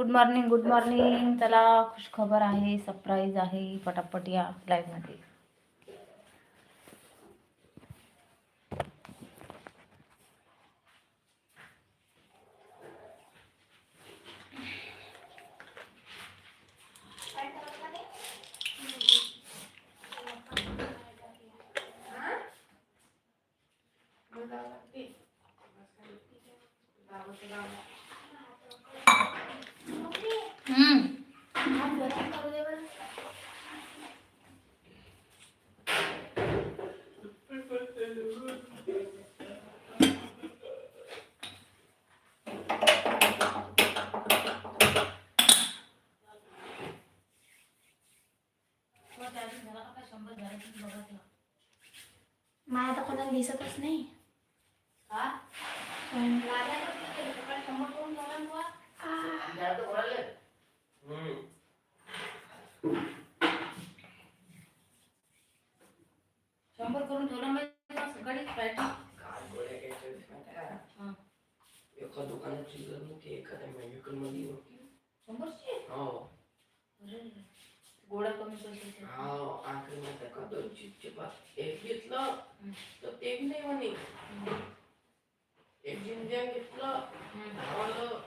Good morning good morning त्याला खुश खबर आहे सरप्राईज आहे पटापट या लाईव्हमध्ये मला तर कोणाला दिसतच नाही. पण- शंभर करून ठेवलं माहिती सकाळी होत्या माहिती का? एका दुकानात चिल्लर नव्हती एखाद्या मेडिकलमध्ये नव्हती शंभरची? हो. गोळ्या कमी हो आहे का दोन चिप्सचे पाच एक घेतलं तर ते बी नाही म्हणे. एक जिंजन घेतलं. धावालं.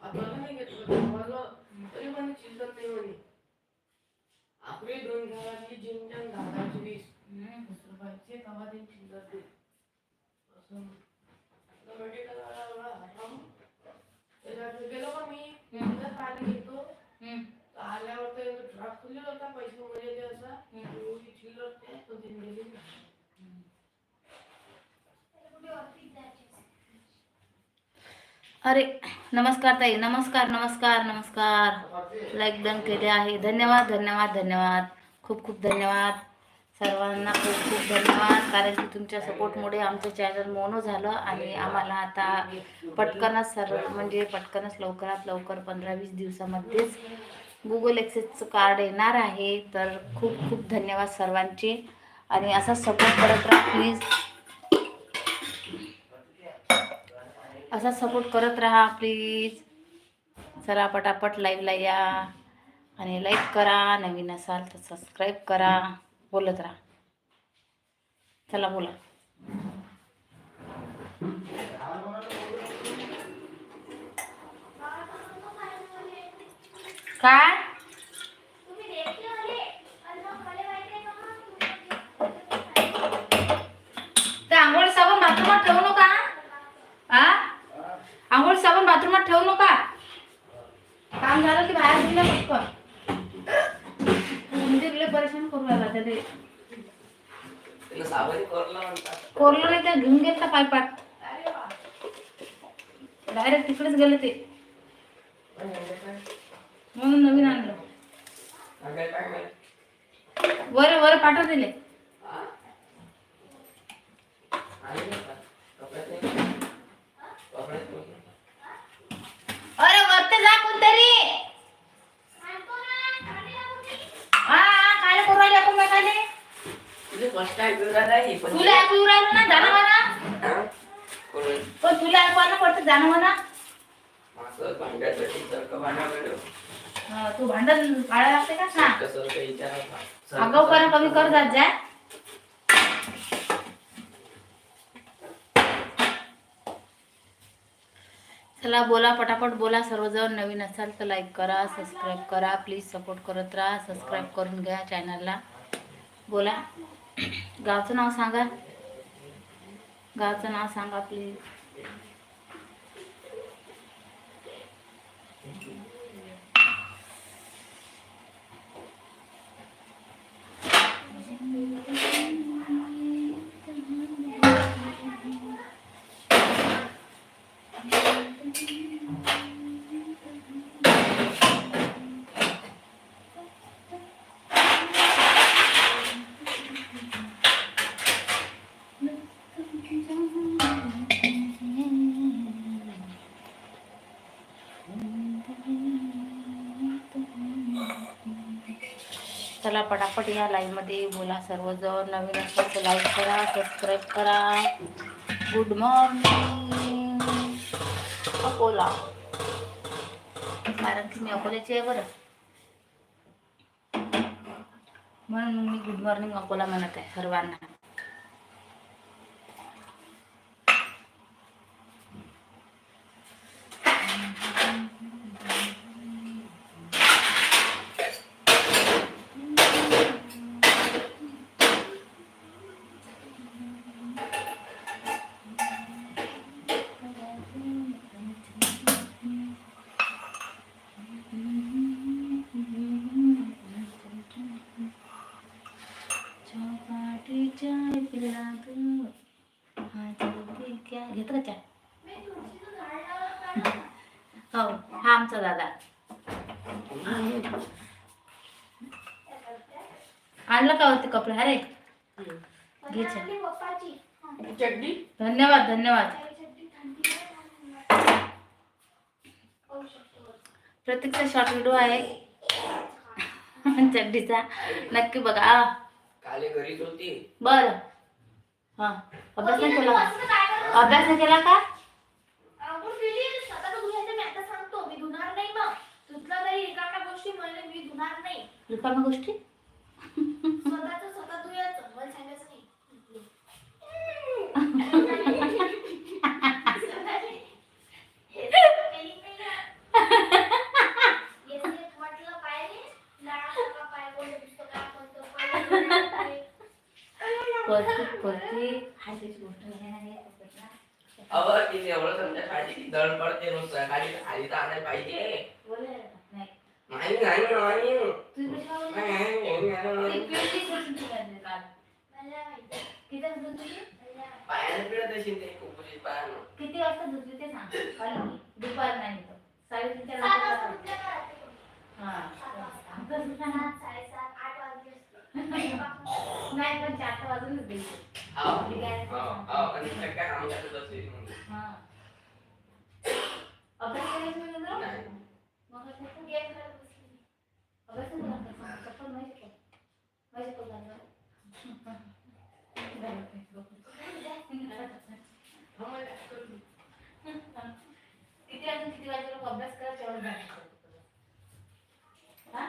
आता नाही घेतलं धावालं. तरी म्हणे चिल्लर नाही म्हणे. आपले दोन घरातली जिंजन दहाची वीस. रुपयाचे तेव्हा ते चिल्लर दे असं. गेलो का मी? पाणी घेतो. आल्यावर अरे नमस्कार ताई नमस्कार नमस्कार नमस्कार. लाईक डन केले आहे. धन्यवाद धन्यवाद धन्यवाद. खूप खूप धन्यवाद. सर्वांना खूप खूप धन्यवाद. कारण की तुमच्या सपोर्टमुळे आमचं चॅनल मोनो झालं आणि आम्हाला आता पटकनच सर्व म्हणजे पटकनच लवकरात लवकर पंधरा वीस दिवसामध्येच गुगल एक्सेसचं कार्ड येणार आहे. तर खूप खूप धन्यवाद सर्वांचे. आणि असा सपोर्ट करत राहा प्लीज असा सपोर्ट करत राहा प्लीज चला पटापट लाईव्हला या. आणि लाईक करा. नवीन असाल तर सबस्क्राईब करा. बोलत राहा. चला बोला. काय? ते आंघोळ साबण बाथरूमात ठेवू नका आ आंघोळ साबण बाथरूमात ठेवू नका. काम झालं की बाहेर दिलं पटकन म्हणजे परेशान करू लागला ते करला नाही तर घेऊन गेलं पायपाट डायरेक्ट तिकडेच गेले ते. म्हणून नवीन आणलं. वर वर पाठव दिले हा? आणि नाही का? कपड्यात अरे वरते जा कोणतरी काय तुला ऐकू राहिलं ना जाणं म्हणा. पण तुला ऐकवायला पडतं जाणं म्हणा. हा, तू भांडण पाळायला लागते का? सांग. कसं काही आगाऊपणा कमी कर जात जाय चला बोला पटापट बोला. सर्वजण नवीन असाल तर लाईक करा सबस्क्राईब करा. प्लीज सपोर्ट करत राहा. सबस्क्राईब करून घ्या चॅनलला बोला. गावचं नाव सांगा. गावचं नाव सांगा प्लीज Thank you. चला पटापट या लाईव्हमध्ये बोला सर्वजण. नवीन असतात तर लाईक करा सबस्क्राईब करा. Good morning Akola. कारण की मी अकोल्याची आहे बरं. म्हणून मी गुड मॉर्निंग अकोला म्हणत आहे सर्वांना चौपाटी चाय पिला तू आज भी क्या घेतं का चाय हो हा आमचा दादा आणलं अरे घे हा. चटणी? धन्यवाद धन्यवाद. प्रत्येकचा शॉर्ट व्हिडिओ आहे चड्डीचा नक्की बघा. आ, काले घरीच होती. बरं. हा. अभ्यास नाही केला? अभ्यास नाही केला का? आपण केली स्वतः तर धुवायचं मी आता सांगतो मी धुणार नाही मग धुतलं तरी रिकाम्या गोष्टी म्हणले मी धुणार नाही रिकाम्या गोष्टी स्वतःच स्वतः धुयाचं मला सांगायचं नाही म्हटलं पाहिजे लाडा पाय बोलले पुस्तक म्हणतो अव तिने एवढं समजा खाली दळ पडते नुसतं खाली खाली तर आणायला पाहिजे. नाही. नाही? पायानं पिळत असेल ते कुकुलीत पायानं. किती वाजता धुतली ते सांग. काल मी. दुपार नाही साडेतीनच्या? हा. साडेसात, आठ वाजले. नाही पण चार वाजूनच हा अभ्यास करायचं. मग? गेम खेळत बसली. अभ्यास नाही करत. चप्पल नाही शिकवत. नाही शिकवत दादा. किती वाजून किती लोक अभ्यास करा तेवढं. हा?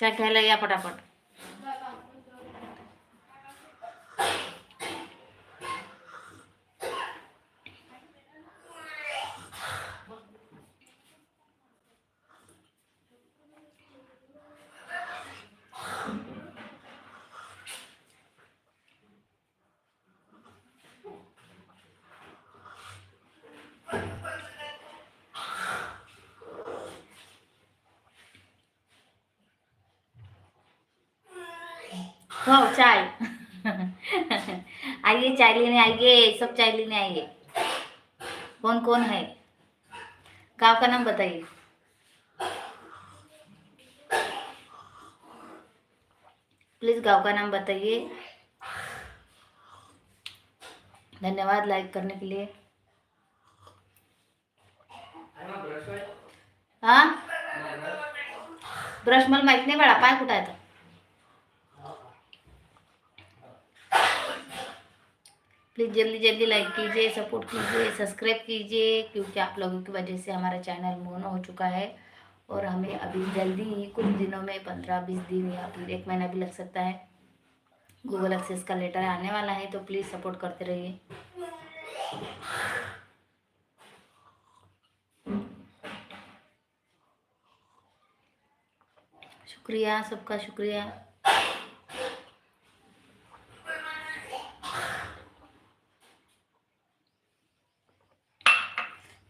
चहा घ्यायला या पटापट हो चाय. आइए चाय लेने आइए सब चाय लेने आइए। कौन कौन है? गाँव का नाम बताइए। प्लीज गाँव का नाम बताइए। धन्यवाद लाइक करने के लिए। आहे ब्रश मल हा? ब्रश मला माहीत नाही बाळा पाय कुठं आहे प्लीज़ जल्दी जल्दी लाइक कीजिए, सपोर्ट कीजिए, सब्सक्राइब कीजिए, क्योंकि आप लोगों की वजह से हमारा चैनल मोनो हो चुका है। और हमें अभी जल्दी ही कुछ दिनों में पंद्रह बीस दिन या फिर एक महीना भी लग सकता है। गूगल एक्सेस का लेटर आने वाला है तो प्लीज़ सपोर्ट करते रहिए। शुक्रिया, सबका शुक्रिया।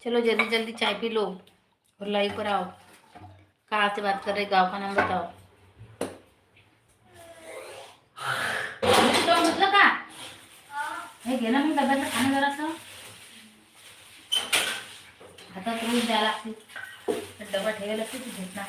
चलो जल्दी जल्दी चाय पी लो और लाइव पर आओ कहाँ से बात कर रहे गांव का नाम बताओ। तो म्हटलं का हे घे ना मी डब्याचं खाणं जरासं हातात रोज द्यायला लागते डबा ठेवायला किती घेत ना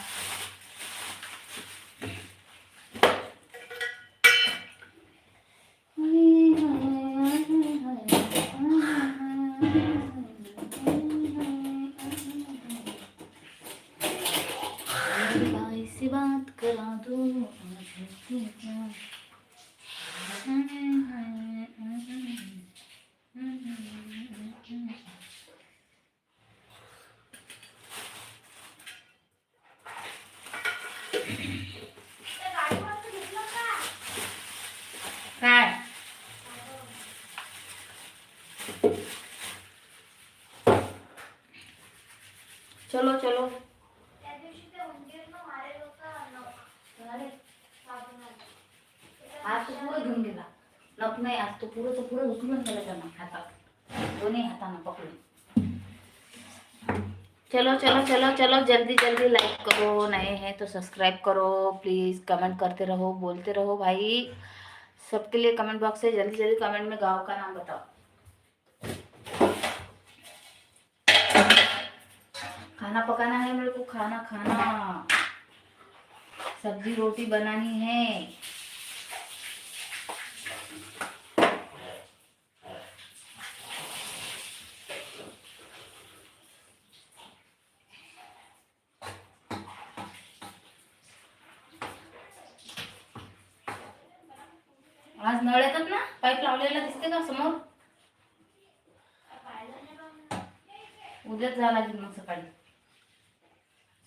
आज तो पुरं घेऊन गेला. नक नाही, आज तो पुरं तो पुरं उचलून गेला त्यांना हातात. दोन्ही हातानं पकडून. चलो चलो चलो चलो, जल्दी जल्दी लाइक करो, नए हैं तो सब्सक्राइब करो प्लीज़ कमेंट करते रहो, बोलते रहो भाई। सबके लिए कमेंट बॉक्स है जल्दी जल्दी कमेंट में गाँव का नाम बताओ। खाना पकाना है मेरे को, खाना खाना। सब्जी रोटी बनानी है। आज नळ येतात ना? पाईप लावलेला दिसते का समोर? उद्याच जावं लागेल मग सकाळी.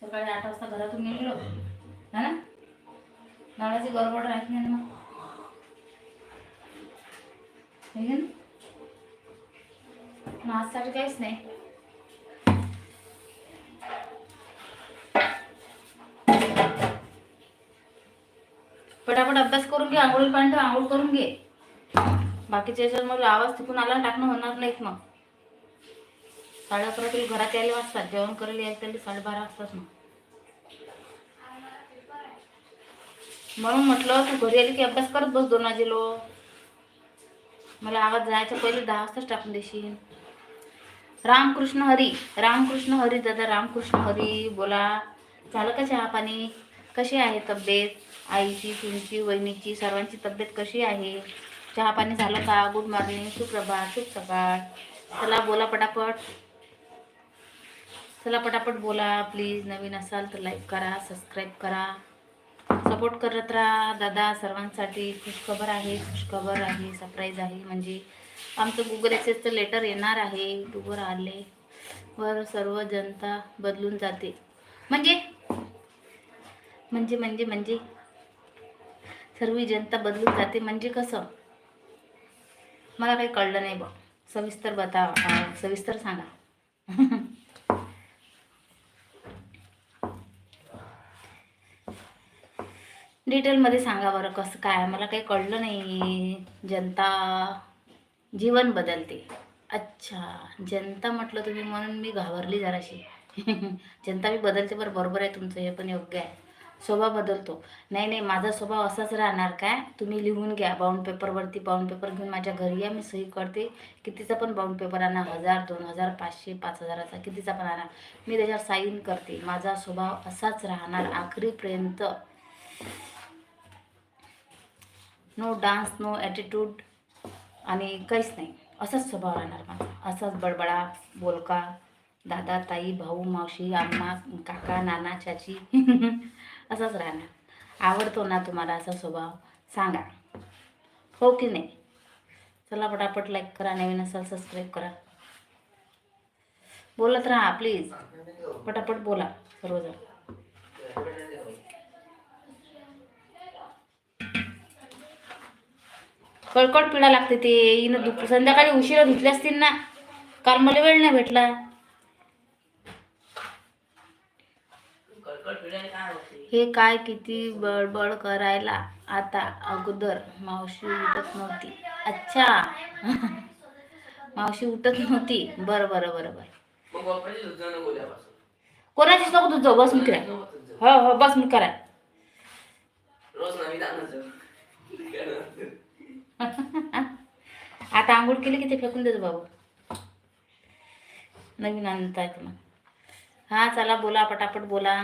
सकाळी आठ वाजता घरातून निघलो. है ना? नळाची गडबड राहत नाही ना मग. है आजसाठी काहीच नाही. पटापट अभ्यास करून घे आंघोळी पाणी ठेव आंघोळ करून घे. बाकीच्या याच्यात मग आवाज तिकून आला टाकणं होणार नाहीत मग. साडे अकरा तरी घरात यायला वाजतात जेवण करायला यायला तरी साडेबारा वाजतात मग आज मला पेपर आहे. म्हणून म्हटलं तू घरी आली की अभ्यास करत बस दोन वाजेलो मला आवाज जायच्या पहिले दहा वाजताच टाकून देशील. रामकृष्ण हरी रामकृष्ण हरी दादा रामकृष्ण हरी बोला. झालं का चहा पाणी? कशी आहे तब्येत? आईची तुमची वहिनीची सर्वांची तब्येत कशी आहे? चहा पाणी झालं का? गुड मॉर्निंग सुप्रभात शुभ सकाळ. चला बोला पटापट. चला पटापट बोला प्लीज. नवीन असाल तर लाईक करा सबस्क्राईब करा. सपोर्ट करत राहा. दादा सर्वांसाठी खुशखबर आहे खुशखबर आहे सरप्राईज आहे. म्हणजे आमचं गुगल ॲक्सेसचं लेटर येणार आहे. यूट्यूबवर आले. वर सर्व जनता बदलून जाते. म्हणजे? म्हणजे म्हणजे म्हणजे? सर्व जनता बदलून जाते. म्हणजे कसं? मला काही कळलं नाही बा. सविस्तर बता सविस्तर सांगा. डिटेलमध्ये सांगा बरं कसं काय मला काही कळलं नाही. जनता जीवन बदलते. अच्छा जनता म्हटलं तुम्ही म्हणून मी घाबरली जराशी. जनता मी बदलते बरं बरोबर आहे तुमचं हे पण योग्य आहे. स्वभाव बदलतो. नाही नाही माझा स्वभाव असाच राहणार काय? तुम्ही लिहून घ्या. बाउंड पेपरवरती बाउंड पेपर घेऊन माझ्या घरी या मी सही करते. कितीचा पण बाउंड पेपर आणा हजार दोन हजार पाचशे पाच हजाराचा कितीचा पण आणा. मी त्याच्यावर साईन करते. माझा स्वभाव असाच राहणार आखरीपर्यंत. नो डान्स नो ॲटिट्यूड आणि काहीच नाही. असाच स्वभाव राहणार माझा. असाच बडबडा बोलका दादा ताई भाऊ मावशी आम्मा काका नाना चाची असाच राहणार. आवडतो ना तुम्हाला असा स्वभाव? सांगा. हो की नाही? चला पटापट लाईक करा नवीन असाल सबस्क्राईब करा. बोलत राहा प्लीज पटापट बोला सर्वजण. कळकट पिळा लागते ते. हिनं दुप संध्याकाळी उशिरा धुतले असतील ना काल मला वेळ नाही भेटला. हे काय किती बडबड करायला? आता अगोदर मावशी उठत नव्हती. अच्छा. मावशी उठत नव्हती. बरं बरं बरं बरं. दुसऱ्या नको उद्यापासून कोणाचीच नको तुझं बस मी करा. हो हो बस मी करा आता आंघोळ केली की ते फेकून देतो बाबा. नवीन आणता येतं मग. हा चला बोला पटापट बोला.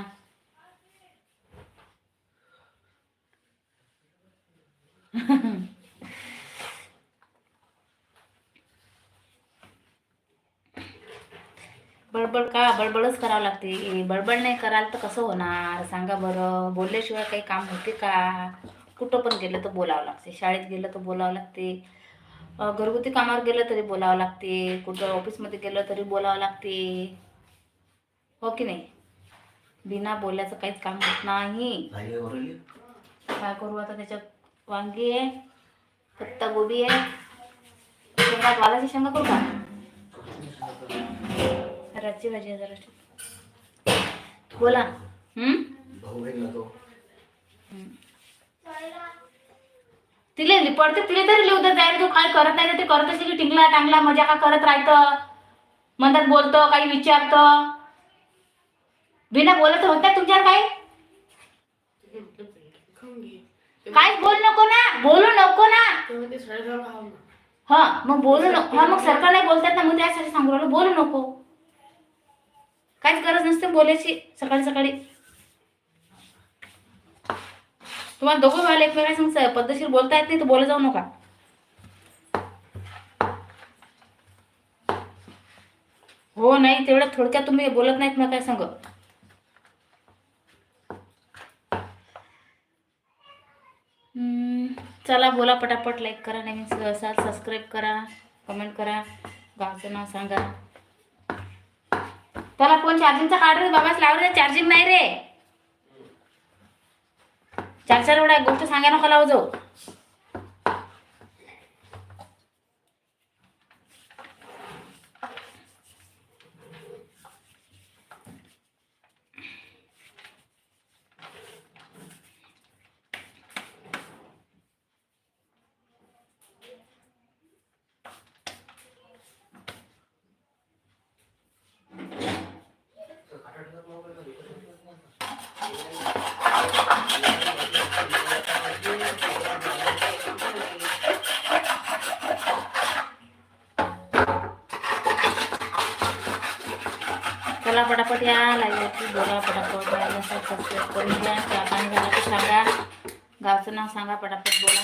बडबड का? बडबडच करावं लागते. बडबड नाही कराल तर कसं होणार? सांगा बरं. बोलल्याशिवाय काही काम होते का? कुठं पण गेलं तर बोलावं लागते. शाळेत गेलं तर बोलावं लागते. घरगुती कामावर गेलं तरी बोलावं लागते. कुठं ऑफिसमध्ये गेलं तरी बोलावं लागते. हो की नाही? बिना बोलल्याचं काहीच काम होत नाही. काय करू आता त्याच्यात? वांगी आहे पत्ता गोबी आहे. शेंगात वालाची शेंगा करू का? रातची भाजी आहे जरा. बोला. हम्म. तिले पडते तिले तरी लिहू जाय जाईल काय करत नाही ते करत असेल की टिंगला टांगला मजा का करत राहतं? म्हणतात बोलतो काही विचारतं. बिना बोलत होत नाही तुमच्यावर काही? काहीच बोलू नको ना बोलू नको ना ना. हा मग बोलू नको. हा मग सरकार नाही बोलतात ना मग त्यासाठी सांगू राहिलो बोलू नको. काहीच गरज नसते बोलायची सकाळी सकाळी. तुम्हाला दोघं व्हायला एकमेकांसंग पद्धतशीर बोलता येत नाही तर बोलत जाऊ नका. हो नाही तेवढ्या थोडक्यात तुम्ही बोलत नाहीत ना काय सांग चला बोला पटापट लाईक करा नवीन असाल सबस्क्राईब करा कमेंट करा गावचं नाव सांगा. त्याला फोन चार्जिंगचा काढ रे बाबाच लाव रे चार्जिंग नाही रे. चार चार वेळा गोष्ट सांगायला नका लाव जाऊ चला पटापट या लाईव्हवरती बोला पटापट सबस्क्राईब करून घ्या चहा पाणी झालं की सांगा गावचं नाव सांगा पटापट बोला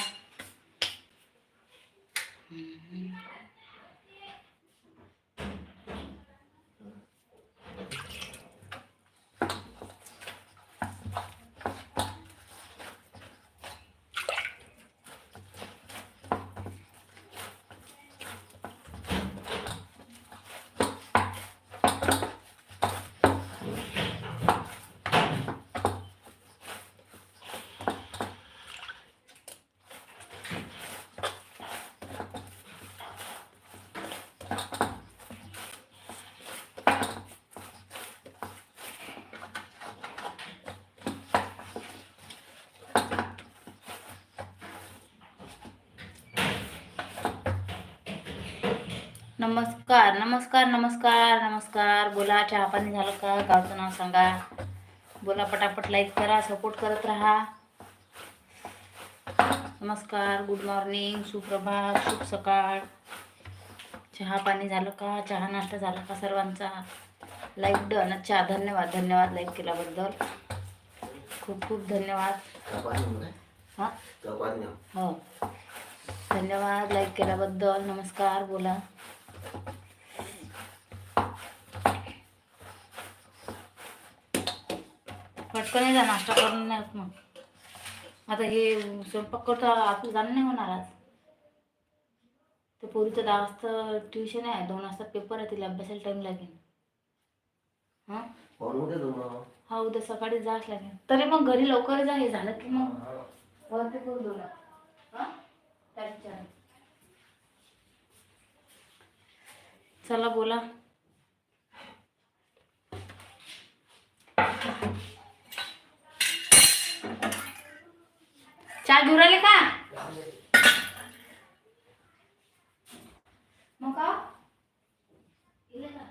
नमस्कार नमस्कार नमस्कार नमस्कार. बोला चहा पाणी झालं का? गावचं नाव सांगा. बोला पटापट लाईक करा सपोर्ट करत राहा. नमस्कार गुड मॉर्निंग सुप्रभात शुभ सकाळ. चहा पाणी झालं का? चहा नाश्ता झाला का सर्वांचा? लाईक डन अच्छा धन्यवाद धन्यवाद लाईक केल्याबद्दल. खूप खूप धन्यवाद. हां? हो. धन्यवाद लाईक केल्याबद्दल. नमस्कार बोला. पटकन जा नाश्ता करून नाही होत मग. आता हे स्वयंपाक करतो आपलं जाणं नाही होणार आज. ते पोरीचं दहा वाजता ट्युशन आहे दोन वाजता पेपर आहे तिला अभ्यासाला टाईम लागेल. हां? हा उद्या सकाळी जाच लागेल. तरी मग घरी लवकर जा हे झालं की मग. वरती करू दोन हां? चला बोला. चहा घेऊन राहिले का? मग का? इले का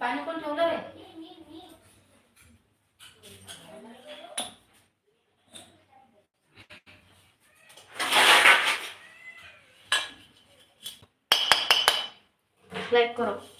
पाणी कोण ठेवलं रे? लाईक करो.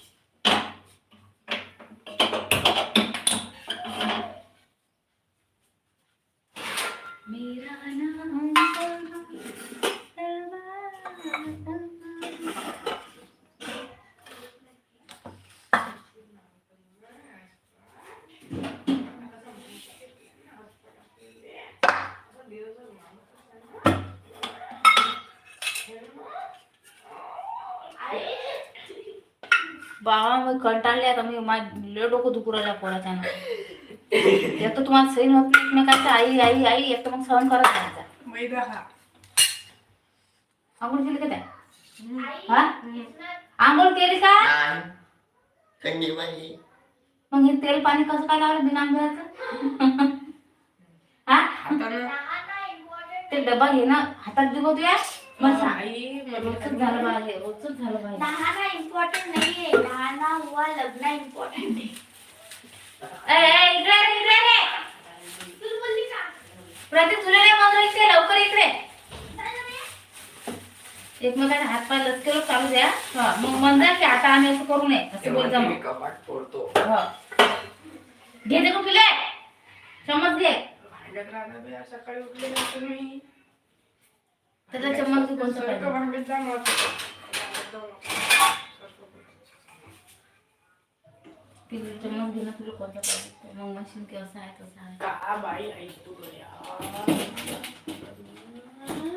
बाबा मी कंटाळले आता मी माझं डोकं दुखू राहिल्या पोराच्या एक तर तुम्हाला सही होत नाही एकमेकाचं आई आई आई एक तर मग सहन करत राहायचा मैदा हा. आंघोळ केली का त्या? हा? आंघोळ केली का? नाही. थंडी पाहिजे मग हे तेल पाणी कसं काय लावलं बिना आंघोळाचं? हा? ते डबा घे ना हातात दिलो तुया. बस आई रोजच झालं बा रोजच झालं बा. दहा इम्पॉर्टंट नाहीये. दहा हुआ लग्न इम्पॉर्टंट आहे. ए, ए, इकडे रे, इकडे रे. तू बोलली का प्रतीक तुला नाही मग इकडे लवकर इकडे. एकमेकांना हात पाय लचके चालू द्या. हा मग म्हणजा की आता आम्ही असं करू नये असं बोल जा मी मग. कपाट फोडतो. हा. घे ते पिले चमच घे. राहणार आज सकाळी उठले नव्हते मी त्याचा चमच घे कोणतं सारखं पाहिजे भांड्यात जाणं पिले चमच घे ना तुला कोणतं पाहिजे? मग मशीन की असं आहे तसं.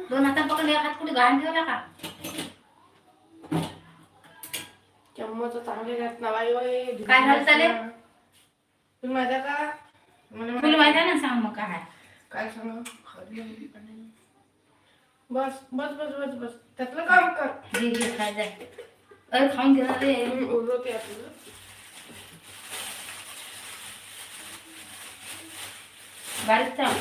दोन हातात पकडले हात कुठे घाण ठेवला का? चम्मच चांगले नाहीत ना बाई बाई. काय झालं चाले? तुला माहिती का? मला माहिती ना सांग मग काय. काय सांग? बस बस बस बस बस। त्यातलं काम कर घे घे खाय जाय अरे खाऊन घे ना रे उरवते आपलं बारीक चाव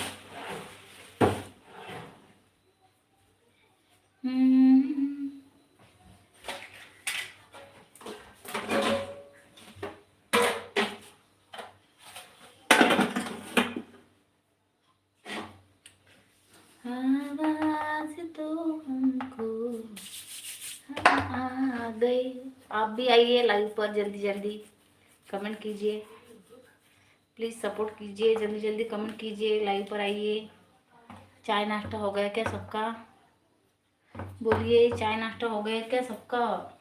भी आइए लाइव पर जल्दी जल्दी कमेंट कीजिए। प्लीज़ सपोर्ट कीजिए, जल्दी जल्दी कमेंट कीजिए लाइव पर आइए। चाय नाश्ता हो गया क्या सबका? बोलिए, चाय नाश्ता हो गया क्या सबका?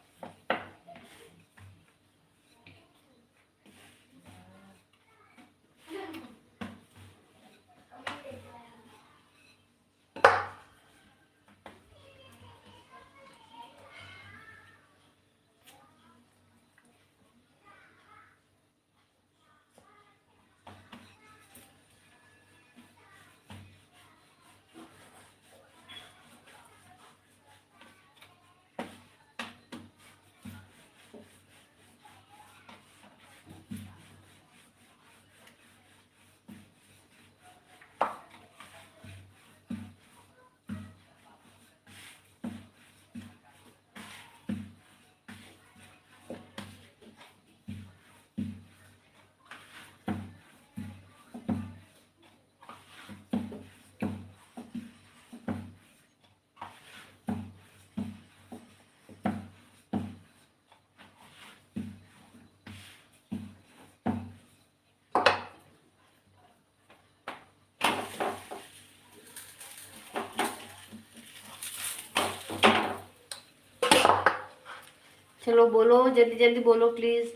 चलो बोलो, जल्दी जल्दी बोलो प्लीज़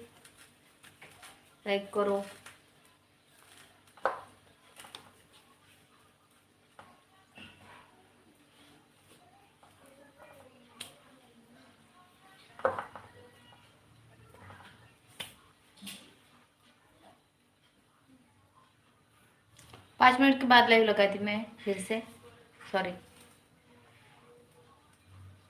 लाइक करो। पाँच मिनट के बाद लाइव लगाई थी मैं, फिर से। सॉरी